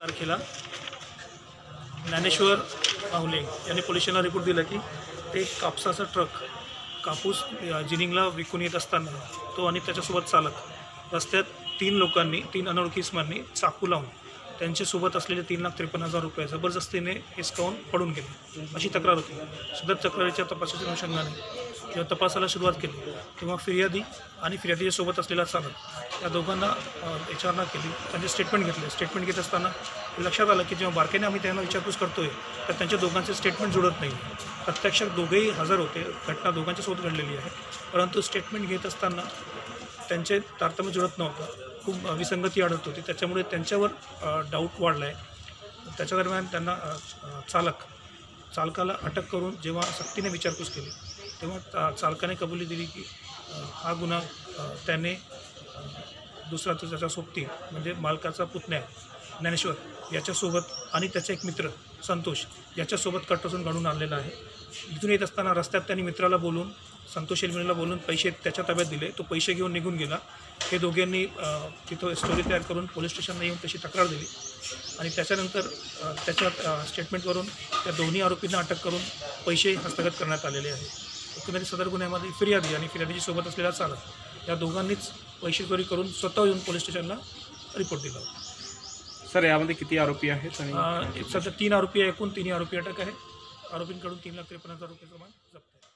तारखेला ज्ञानेश्वर माहुले यांनी पोलिसांना रिपोर्ट दिला की ते कापसाचा ट्रक कापूस जिनिंगला विकून येत असताना तो आणि त्याच्यासोबत चालक रस्त्यात तीन लोकांनी तीन अनोळखी इसमांनी चाकू लावून त्यांच्यासोबत असलेले तीन लाख त्रेपन्न हजार रुपये जबरदस्तीने हिसकावून पडून गेले. अशी तक्रार होती. सदर तक्रारीच्या तपासाच्या अनुषंगाने जेव्हा तपासाला सुरुवात केली तेव्हा फिर्यादी आणि फिर्यादीच्या सोबत असलेला चालक या दोघांना विचारणा केली. त्यांचे स्टेटमेंट घेतले. स्टेटमेंट घेत असताना लक्षात आलं की जेव्हा बारकेने आम्ही त्यांना विचारपूस करतोय तर त्यांच्या दोघांचे स्टेटमेंट जुळत नाही. प्रत्यक्षात दोघेही हजर होते. घटना दोघांच्या सोबत घडलेली आहे. परंतु स्टेटमेंट घेत असताना त्यांचे तारतम्य जुळत नव्हतं. खूप विसंगती आढळत होती. त्याच्यामुळे त्यांच्यावर डाऊट वाढला आहे त्याच्या दरम्यान त्यांना चालक चालकाला अटक करून जेव्हा सक्तीने विचारपूस केली तेव्हा चा- चालकाने कबुली दिली की हा गुन्हा त्याने दुसरा तो त्याचा सोबती म्हणजे मालकाचा पुतण्या ज्ञानेश्वर याच्यासोबत आणि त्याचा एक मित्र संतोष याच्यासोबत कट असून घडून आणलेला आहे. इथून येत असताना रस्त्यात त्यांनी मित्राला बोलून संतोष एलमिनीला बोलून पैसे त्याच्या ताब्यात दिले. तो पैसे घेऊन निघून गेला. हे दोघांनी तिथं स्टोरी तयार करून पोलीस स्टेशनला येऊन तशी तक्रार दिली. आणि त्याच्यानंतर त्याच्या स्टेटमेंटवरून त्या दोन्ही आरोपींना अटक करून पैसे हस्तगत करण्यात आलेले आहे एकंदरीत सदर गुन्ह्यामध्ये फिर्यादी आणि फिर्यादीची सोबत असलेला चालक या दोघांनीच पैसे चोरी करून स्वतः येऊन पोलीस स्टेशनला रिपोर्ट दिला. सर यामध्ये किती आरोपी आहेत आणि सध्या तीन आरोपी आहे एकूण तिन्ही आरोपी अटक आहे. आरोपींकडून तीन लाख त्रेपन्न हजार रुपये प्रमाण जप्त आहे.